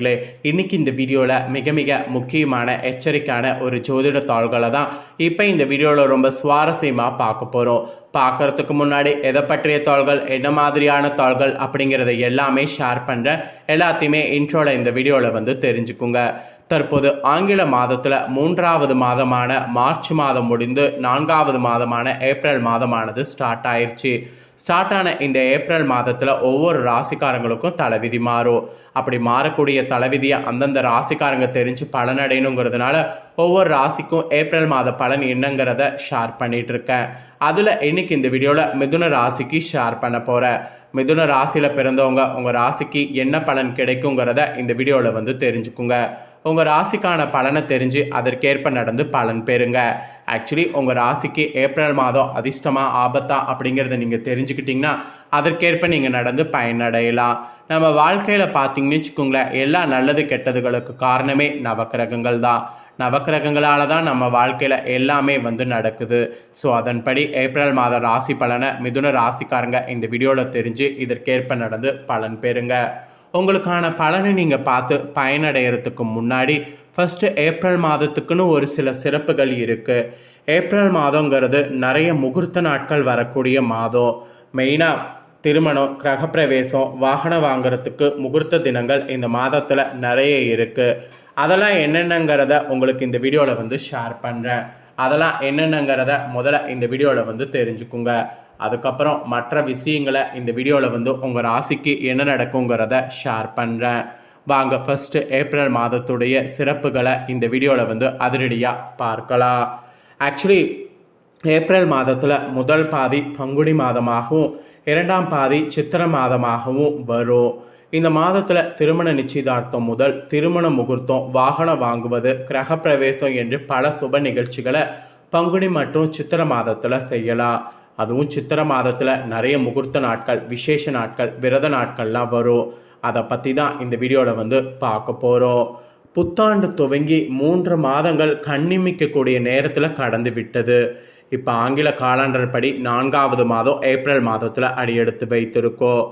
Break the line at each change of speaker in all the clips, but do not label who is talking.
நண்பர்களே இன்னைக்கு இந்த வீடியோவில் மிக மிக முக்கியமான எச்சரிக்கையான ஒரு ஜோதிட தாள்களை தான் இப்போ இந்த வீடியோவில் ரொம்ப சுவாரஸ்யமாக பார்க்க போகிறோம் பார்க்கறதுக்கு முன்னாடி எதை பற்றிய தாள்கள் என்ன மாதிரியான தாள்கள் அப்படிங்கிறத எல்லாமே ஷேர் பண்ணுறேன் எல்லாத்தையுமே இன்ட்ரோவில் இந்த வீடியோவில் வந்து தெரிஞ்சுக்குங்க. தற்போது ஆங்கில மாதத்தில் மூன்றாவது மாதமான மார்ச் மாதம் முடிந்து நான்காவது மாதமான ஏப்ரல் மாதமானது ஸ்டார்ட் ஆயிடுச்சு ஸ்டார்ட் ஆன இந்த ஏப்ரல் மாதத்தில் ஒவ்வொரு ராசிக்காரங்களுக்கும் தலைவிதி மாறும். அப்படி மாறக்கூடிய தலைவிதியை அந்தந்த ராசிக்காரங்க தெரிஞ்சு பலனடையணுங்கிறதுனால ஒவ்வொரு ராசிக்கும் ஏப்ரல் மாத பலன் என்னங்கிறத ஷேர் பண்ணிட்டு இருக்கேன். அதில் இன்னைக்கு இந்த வீடியோவில் மிதுன ராசிக்கு ஷேர் பண்ண போகிறேன் மிதுன ராசியில் பிறந்தவங்க உங்கள் ராசிக்கு என்ன பலன் கிடைக்குங்கிறத இந்த வீடியோவில் வந்து தெரிஞ்சுக்குங்க. உங்கள் ராசிக்கான பலனை தெரிஞ்சு அதற்கேற்ப நடந்து பலன் பெறுங்க. ஆக்சுவலி உங்கள் ராசிக்கு ஏப்ரல் மாதம் அதிர்ஷ்டமாக ஆபத்தா அப்படிங்கிறத நீங்கள் தெரிஞ்சுக்கிட்டிங்கன்னா அதற்கேற்ப நீங்கள் நடந்து பயனடையலாம். நம்ம வாழ்க்கையில் பார்த்தீங்கன்னு வச்சுக்கோங்களேன் எல்லா நல்லது கெட்டதுகளுக்கு காரணமே நவக்கிரகங்கள் தான். நவக்கிரகங்களால் தான் நம்ம வாழ்க்கையில் எல்லாமே வந்து நடக்குது. ஸோ அதன்படி ஏப்ரல் மாத ராசி பலனை மிதுன ராசிக்காரங்க இந்த வீடியோவில் தெரிஞ்சு இதற்கேற்ப நடந்து பலன் பெறுங்க. உங்களுக்கான பலனை நீங்கள் பார்த்து பயனடைகிறதுக்கு முன்னாடி ஃபஸ்ட்டு ஏப்ரல் மாதத்துக்குன்னு ஒரு சில சிறப்புகள் இருக்குது ஏப்ரல் மாதங்கிறது நிறைய முகூர்த்த நாட்கள் வரக்கூடிய மாதம். மெயினாக திருமணம் கிரகப்பிரவேசம் வாகனம் வாங்குறதுக்கு முகூர்த்த தினங்கள் இந்த மாதத்தில் நிறைய இருக்குது அதெல்லாம் என்னென்னங்கிறத உங்களுக்கு இந்த வீடியோவில் வந்து ஷேர் பண்ணுறேன் அதெல்லாம் என்னென்னங்கிறத முதல்ல இந்த வீடியோவில் வந்து தெரிஞ்சுக்குங்க. அதுக்கப்புறம் மற்ற விஷயங்களை இந்த வீடியோவில் வந்து உங்கள் ராசிக்கு என்ன நடக்குங்கிறத ஷேர் பண்ணுறேன் வாங்க ஃபஸ்ட்டு ஏப்ரல் மாதத்துடைய சிறப்புகளை இந்த வீடியோவில் வந்து அதிரடியாக பார்க்கலாம். ஆக்சுவலி ஏப்ரல் மாதத்தில் முதல் பாதி பங்குனி மாதமாகவும் இரண்டாம் பாதி சித்திர மாதமாகவும் வரும். இந்த மாதத்தில் திருமண நிச்சயதார்த்தம் முதல் திருமண முகூர்த்தம் வாகனம் வாங்குவது கிரகப்பிரவேசம் என்று பல சுப நிகழ்ச்சிகளை பங்குனி மற்றும் சித்திர மாதத்தில் செய்யலாம். அதுவும் சித்திர மாதத்தில் நிறைய முகூர்த்த நாட்கள் விசேஷ நாட்கள் விரத நாட்கள்லாம் வரும். அதை பற்றி தான் இந்த வீடியோவில் வந்து பார்க்க போகிறோம் புத்தாண்டு துவங்கி மூன்று மாதங்கள் கண்ணிமிக்கக்கூடிய நேரத்தில் கடந்து விட்டது. இப்போ ஆங்கில காலண்டர் படி நான்காவது மாதம் ஏப்ரல் மாதத்தில் அடியெடுத்து வைத்திருக்கோம்.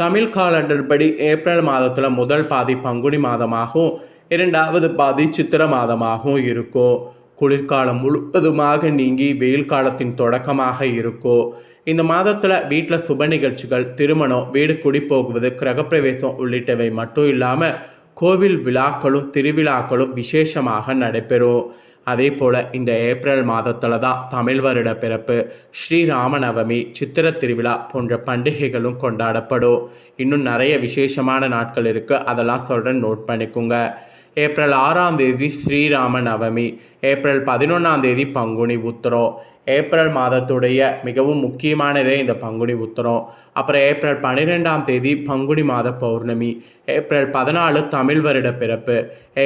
தமிழ் காலண்டர் படி ஏப்ரல் மாதத்தில் முதல் பாதி பங்குனி மாதமாகவும் இரண்டாவது பாதி சித்திர மாதமாகவும் இருக்கும். குளிர்காலம் முழுவதுமாக நீங்கி வெயில் காலத்தின் தொடக்கமாக இருக்கும் இந்த மாதத்தில் வீட்டில் சுப நிகழ்ச்சிகள் திருமணம் வீடு குடி போகுவது கிரகப்பிரவேசம் உள்ளிட்டவை மட்டும் இல்லாமல் கோவில் விழாக்களும் திருவிழாக்களும் விசேஷமாக நடைபெறும். அதே போல் இந்த ஏப்ரல் மாதத்தில் தான் தமிழ் வருட பிறப்பு ஸ்ரீராமநவமி சித்திர திருவிழா போன்ற பண்டிகைகளும் கொண்டாடப்படும். இன்னும் நிறைய விசேஷமான நாட்கள் இருக்குது அதெல்லாம் சொல்கிறேன் நோட் பண்ணிக்கோங்க. ஏப்ரல் ஆறாம் தேதி ஸ்ரீராம நவமி ஏப்ரல் பதினொன்றாம் தேதி பங்குனி உத்திரம் ஏப்ரல் மாதத்துடைய மிகவும் முக்கியமானதே இந்த பங்குனி உத்தரம் அப்புறம் ஏப்ரல் பன்னிரெண்டாம் தேதி பங்குனி மாத பௌர்ணமி. ஏப்ரல் பதினாலு தமிழ் வருட பிறப்பு.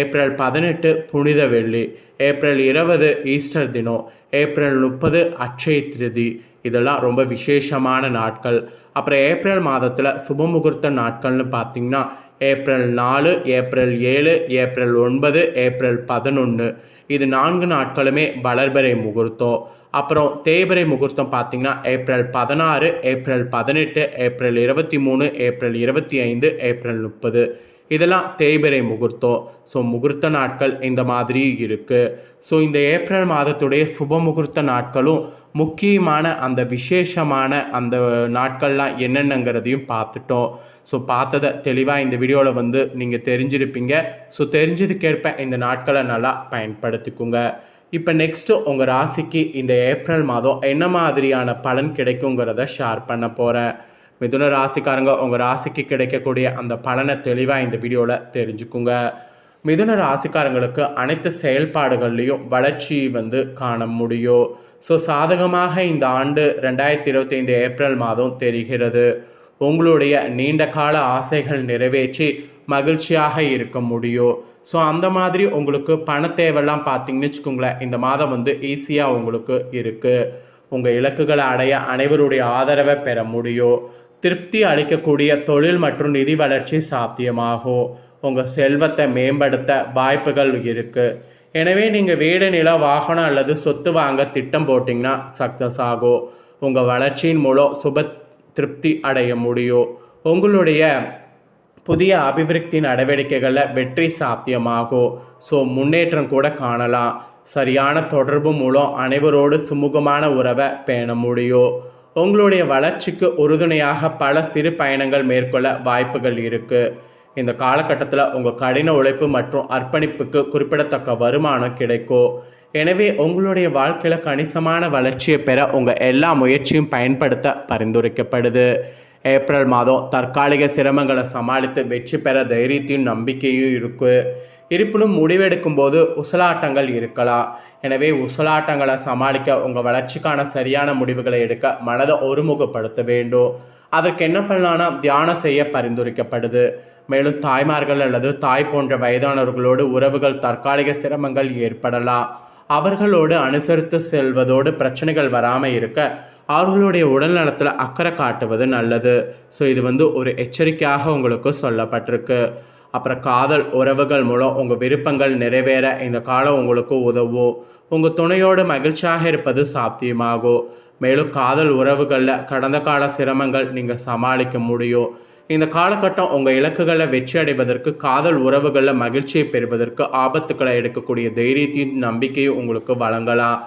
ஏப்ரல் பதினெட்டு புனித வெள்ளி. ஏப்ரல் இருபது ஈஸ்டர் தினம். ஏப்ரல் முப்பது அட்சய திருதி. இதெல்லாம் ரொம்ப விசேஷமான நாட்கள். அப்புறம் ஏப்ரல் மாதத்தில் சுபமுகூர்த்த நாட்கள்னு பார்த்திங்கன்னா ஏப்ரல் நாலு ஏப்ரல் ஏழு ஏப்ரல் ஒன்பது ஏப்ரல் பதினொன்று இது நான்கு நாட்களுமே வளர்பிறை முகூர்த்தம். அப்புறம் தேய்பிறை முகூர்த்தம் பார்த்திங்கன்னா ஏப்ரல் பதினாறு ஏப்ரல் பதினெட்டு ஏப்ரல் இருபத்தி மூணு ஏப்ரல் இருபத்தி ஐந்து ஏப்ரல் முப்பது. இதெல்லாம் தேய்பிறை முகூர்த்தம். ஸோ முகூர்த்த நாட்கள் இந்த மாதிரி இருக்குது ஸோ இந்த ஏப்ரல் மாதத்துடைய சுப முகூர்த்த நாட்களும் முக்கியமான அந்த விசேஷமான அந்த நாட்கள்லாம் என்னென்னங்கிறதையும் பார்த்துட்டோம். ஸோ பார்த்ததை தெளிவாக இந்த வீடியோவில் வந்து நீங்கள் தெரிஞ்சிருப்பீங்க. ஸோ தெரிஞ்சதுக்கேற்ப இந்த நாட்களை நல்லா பயன்படுத்திக்குங்க. இப்போ நெக்ஸ்ட்டு உங்கள் ராசிக்கு இந்த ஏப்ரல் மாதம் என்ன மாதிரியான பலன் கிடைக்குங்கிறத ஷேர் பண்ண போகிறேன் மிதுன ராசிக்காரங்க உங்கள் ராசிக்கு கிடைக்கக்கூடிய அந்த பலனை தெளிவாக இந்த வீடியோவில் தெரிஞ்சுக்குங்க. மிதுன ராசிக்காரங்களுக்கு அனைத்து செயல்பாடுகள்லேயும் வளர்ச்சி வந்து காண முடியும். ஸோ சாதகமாக இந்த ஆண்டு ரெண்டாயிரத்தி இருபத்தைந்து ஏப்ரல் மாதம் தெரிகிறது. உங்களுடைய நீண்ட கால ஆசைகள் நிறைவேற்றி மகிழ்ச்சியாக இருக்க முடியும். ஸோ அந்த மாதிரி உங்களுக்கு பண தேவைலாம் பார்த்தீங்கன்னு வச்சுக்கோங்களேன் இந்த மாதம் வந்து ஈஸியாக உங்களுக்கு இருக்குது உங்கள் இலக்குகளை அடைய அனைவருடைய ஆதரவை பெற முடியும். திருப்தி அளிக்கக்கூடிய தொழில் மற்றும் நிதி வளர்ச்சி சாத்தியமாகும். உங்கள் செல்வத்தை மேம்படுத்த வாய்ப்புகள் இருக்குது எனவே நீங்கள் வீடு நில வாகனம் அல்லது சொத்து வாங்க திட்டம் போட்டிங்கன்னா சக்ஸஸ் ஆகும். உங்கள் வளர்ச்சியின் மூலம் சுப திருப்தி அடைய முடியும். உங்களுடைய புதிய அபிவிருத்தி நடவடிக்கைகளில் வெற்றி சாத்தியமாகும். ஸோ முன்னேற்றம் கூட காணலாம். சரியான தொடர்பு மூலம் அனைவரோடு சுமூகமான உறவை பேண முடியும். உங்களுடைய வளர்ச்சிக்கு உறுதுணையாக பல சிறு பயணங்கள் மேற்கொள்ள வாய்ப்புகள் இருக்குது இந்த காலகட்டத்தில் உங்கள் கடின உழைப்பு மற்றும் அர்ப்பணிப்புக்கு குறிப்பிடத்தக்க வருமானம் கிடைக்கும். எனவே உங்களுடைய வாழ்க்கையில் கணிசமான வளர்ச்சியை பெற உங்கள் எல்லா முயற்சியும் பயன்படுத்த பரிந்துரைக்கப்படுது. ஏப்ரல் மாதம் தற்காலிக சிரமங்களை சமாளித்து வெற்றி பெற தைரியத்தையும் நம்பிக்கையும் இருக்கு. இருப்பினும் முடிவெடுக்கும் போது உசலாட்டங்கள் இருக்கலாம். எனவே உசலாட்டங்களை சமாளிக்க உங்கள் வளர்ச்சிக்கான சரியான முடிவுகளை எடுக்க மனதை ஒருமுகப்படுத்த வேண்டும். அதற்கு என்ன பண்ணலான்னா தியானம் செய்ய பரிந்துரைக்கப்படுது. மேலும் தாய்மார்கள் அல்லது தாய் போன்ற வயதானவர்களோடு உறவுகள் தற்காலிக சிரமங்கள் ஏற்படலாம். அவர்களோடு அனுசரித்து செல்வதோடு பிரச்சனைகள் வராமல் இருக்க அவர்களுடைய உடல் நலத்தில் அக்கறை காட்டுவது நல்லது. ஸோ இது வந்து ஒரு எச்சரிக்கையாக உங்களுக்கு சொல்லப்பட்டிருக்கு. அப்புறம் காதல் உறவுகள் மூலம் உங்கள் விருப்பங்கள் நிறைவேற இந்த காலம் உங்களுக்கு உதவும். உங்கள் துணையோடு மகிழ்ச்சியாக இருப்பது சாத்தியமாகும். மேலும் காதல் உறவுகளில் கடந்த கால சிரமங்கள் நீங்கள் சமாளிக்க முடியும். இந்த காலகட்டம் உங்கள் இலக்குகளை வெற்றி அடைவதற்கு காதல் உறவுகளில் மகிழ்ச்சியை பெறுவதற்கு ஆபத்துக்களை எடுக்கக்கூடிய தைரியத்தையும் நம்பிக்கையும் உங்களுக்கு வழங்கலாம்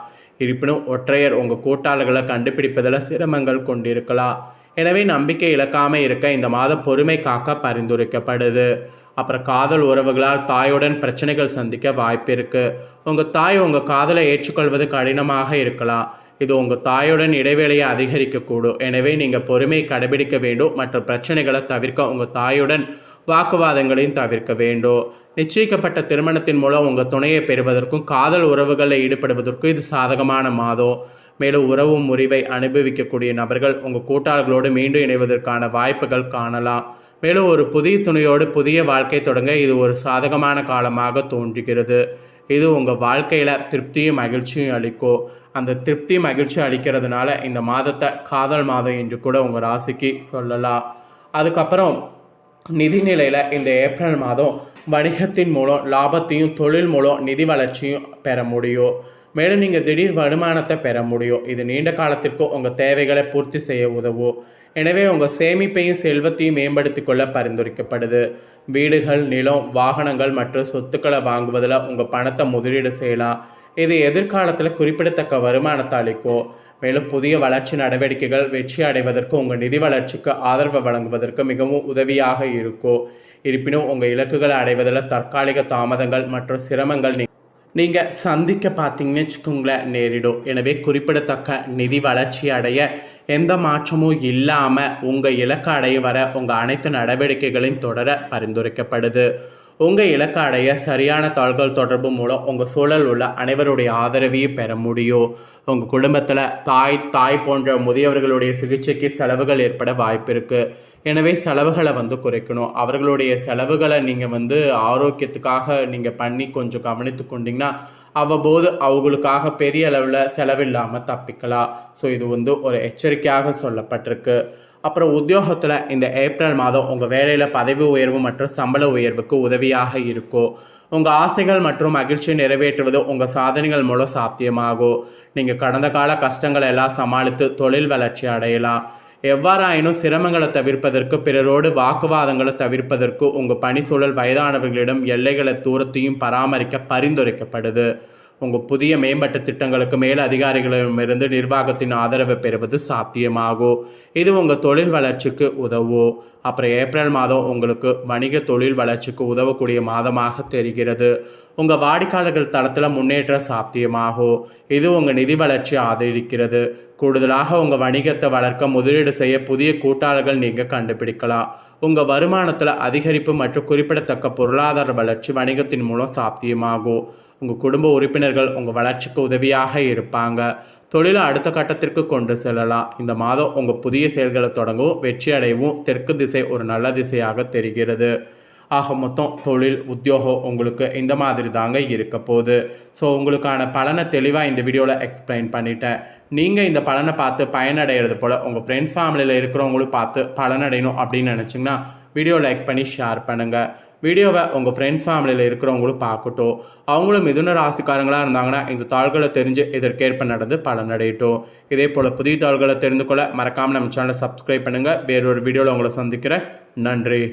இருப்பினும் ஒற்றையர் உங்கள் கூட்டாளர்களை கண்டுபிடிப்பதில் சிரமங்கள் கொண்டிருக்கலாம். எனவே நம்பிக்கை இழக்காமல் இருக்க இந்த மாதம் பொறுமை காக்க பரிந்துரைக்கப்படுது. அப்புறம் காதல் உறவுகளால் தாயுடன் பிரச்சனைகள் சந்திக்க வாய்ப்பு இருக்குது உங்கள் தாய் உங்கள் காதலை ஏற்றுக்கொள்வது கடினமாக இருக்கலாம். இது உங்கள் தாயுடன் இடைவேளையை அதிகரிக்கக்கூடும். எனவே நீங்கள் பொறுமையை கடைபிடிக்க வேண்டும். மற்ற பிரச்சனைகளை தவிர்க்க உங்கள் தாயுடன் வாக்குவாதங்களையும் தவிர்க்க வேண்டும். நிச்சயிக்கப்பட்ட திருமணத்தின் மூலம் உங்கள் துணையை பெறுவதற்கும் காதல் உறவுகளில் ஈடுபடுவதற்கும் இது சாதகமான மாதம் மேலும் உறவு முறிவை அனுபவிக்கக்கூடிய நபர்கள் உங்கள் கூட்டாளர்களோடு மீண்டும் இணைவதற்கான வாய்ப்புகள் காணலாம். மேலும் ஒரு புதிய துணையோடு புதிய வாழ்க்கை தொடங்க இது ஒரு சாதகமான காலமாக தோன்றுகிறது. இது உங்கள் வாழ்க்கையில் திருப்தியும் மகிழ்ச்சியும் அளிக்கும். அந்த திருப்தி மகிழ்ச்சி அளிக்கிறதுனால இந்த மாதத்தை காதல் மாதம் என்று கூட உங்கள் ராசிக்கு சொல்லலாம். அதுக்கப்புறம் நிதிநிலையில் இந்த ஏப்ரல் மாதம் வணிகத்தின் மூலம் லாபத்தையும் தொழில் மூலம் நிதி வளர்ச்சியும் பெற முடியும். மேலும் நீங்கள் திடீர் வருமானத்தை பெற முடியும். இது நீண்ட காலத்திற்கு உங்கள் தேவைகளை பூர்த்தி செய்ய உதவும். எனவே உங்கள் சேமிப்பையும் செல்வத்தையும் மேம்படுத்தி கொள்ள பரிந்துரைக்கப்படுது. வீடுகள் நிலம் வாகனங்கள் மற்றும் சொத்துக்களை வாங்குவதில் உங்கள் பணத்தை முதலீடு செய்யலாம். இது எதிர்காலத்தில் குறிப்பிடத்தக்க வருமானத்தை அளிக்கும். மேலும் புதிய வளர்ச்சி நடவடிக்கைகள் வெற்றி அடைவதற்கு உங்கள் நிதி வளர்ச்சிக்கு ஆதரவு வழங்குவதற்கு மிகவும் உதவியாக இருக்கும். இருப்பினும் உங்கள் இலக்குகளை அடைவதில் தற்காலிக தாமதங்கள் மற்றும் சிரமங்கள் நீங்கள் சந்திக்க பார்த்தீங்கன்னு வச்சுக்கோங்களேன் நேரிடும். எனவே குறிப்பிடத்தக்க நிதி வளர்ச்சி அடைய எந்த மாற்றமும் இல்லாமல் உங்கள் இலக்கு அடைய வர உங்கள் அனைத்து நடவடிக்கைகளையும் தொடர பரிந்துரைக்கப்படுது. உங்கள் இலக்கை அடைய சரியான தாள்கள் தொடர்பு மூலம் உங்கள் சூழல் உள்ள அனைவருடைய ஆதரவையும் பெற முடியும். உங்கள் குடும்பத்தில் தாய் தாய் போன்ற முதியவர்களுடைய சிகிச்சைக்கு செலவுகள் ஏற்பட வாய்ப்பு இருக்குது எனவே செலவுகளை வந்து குறைக்கணும். அவர்களுடைய செலவுகளை நீங்கள் வந்து ஆரோக்கியத்துக்காக நீங்கள் பண்ணி கொஞ்சம் கவனித்து கொண்டீங்கன்னா அவ்வப்போது அவங்களுக்காக பெரிய அளவில் செலவில்லாமல் தப்பிக்கலாம். ஸோ இது வந்து ஒரு எச்சரிக்கையாக சொல்லப்பட்டிருக்கு. அப்புறம் உத்தியோகத்தில் இந்த ஏப்ரல் மாதம் உங்கள் வேலையில் பதவி உயர்வு மற்றும் சம்பள உயர்வுக்கு உதவியாக இருக்கும் உங்கள் ஆசைகள் மற்றும் மகிழ்ச்சியை நிறைவேற்றுவது உங்கள் சாதனைகள் மூலம் சாத்தியமாகும் நீங்கள் கடந்த கால கஷ்டங்களை எல்லாம் சமாளித்து தொழில் வளர்ச்சி அடையலாம். எவ்வாறாயினும் சிரமங்களை தவிர்ப்பதற்கு பிறரோடு வாக்குவாதங்களை தவிர்ப்பதற்கு உங்கள் பணி சூழல் வயதானவர்களிடம் எல்லைகளை தூரத்தையும் பராமரிக்க பரிந்துரைக்கப்படுது. உங்கள் புதிய மேம்பட்ட திட்டங்களுக்கு மேல் அதிகாரிகளிடமிருந்து நிர்வாகத்தின் ஆதரவை பெறுவது சாத்தியமாகும் இது உங்கள் தொழில் வளர்ச்சிக்கு உதவும் அப்புறம் ஏப்ரல் மாதம் உங்களுக்கு வணிக தொழில் வளர்ச்சிக்கு உதவக்கூடிய மாதமாக தெரிகிறது. உங்கள் வாடிக்கையாளர்கள் தளத்தில் முன்னேற்ற சாத்தியமாகும் இது உங்கள் நிதி வளர்ச்சி ஆதரிக்கிறது. கூடுதலாக உங்கள் வணிகத்தை வளர்க்க முதலீடு செய்ய புதிய கூட்டாளர்கள் நீங்கள் கண்டுபிடிக்கலாம். உங்கள் வருமானத்தில் அதிகரிப்பு மற்றும் குறிப்பிடத்தக்க பொருளாதார வளர்ச்சி வணிகத்தின் மூலம் சாத்தியமாகும் உங்கள் குடும்ப உறுப்பினர்கள் உங்கள் வளர்ச்சிக்கு உதவியாக இருப்பாங்க. தொழிலை அடுத்த கட்டத்திற்கு கொண்டு செல்லலாம். இந்த மாதம் உங்கள் புதிய செயல்களை தொடங்கவும் வெற்றி அடையவும் தெற்கு திசை ஒரு நல்ல திசையாக தெரிகிறது. ஆக மொத்தம் தொழில் உத்தியோகம் உங்களுக்கு இந்த மாதிரி தாங்க இருக்க போகுது. ஸோ உங்களுக்கான பலனை தெளிவாக இந்த வீடியோவில் எக்ஸ்பிளைன் பண்ணிட்டேன். நீங்கள் இந்த பலனை பார்த்து பயனடைகிறது போல் உங்கள் ஃப்ரெண்ட்ஸ் ஃபேமிலியில் இருக்கிறவங்களும் பார்த்து பலனடையணும் அப்படின்னு நினச்சிங்கன்னா வீடியோ லைக் பண்ணி ஷேர் பண்ணுங்கள் வீடியோவை உங்கள் ஃப்ரெண்ட்ஸ் ஃபேமிலியில் இருக்கிறவங்களும் பார்க்கட்டும். அவங்களும் மிதுன ராசிக்காரங்களாக இருந்தாங்கன்னா இந்த தாள்களை தெரிஞ்சு இதற்கேற்ப நடந்து பலனடையட்டும் இதே போல் புதிய தாள்களை தெரிந்து கொள்ள மறக்காமல் நம்ம சேனலை சப்ஸ்கிரைப் பண்ணுங்கள் வேறொரு வீடியோவில் உங்களை சந்திக்கிறேன். நன்றி.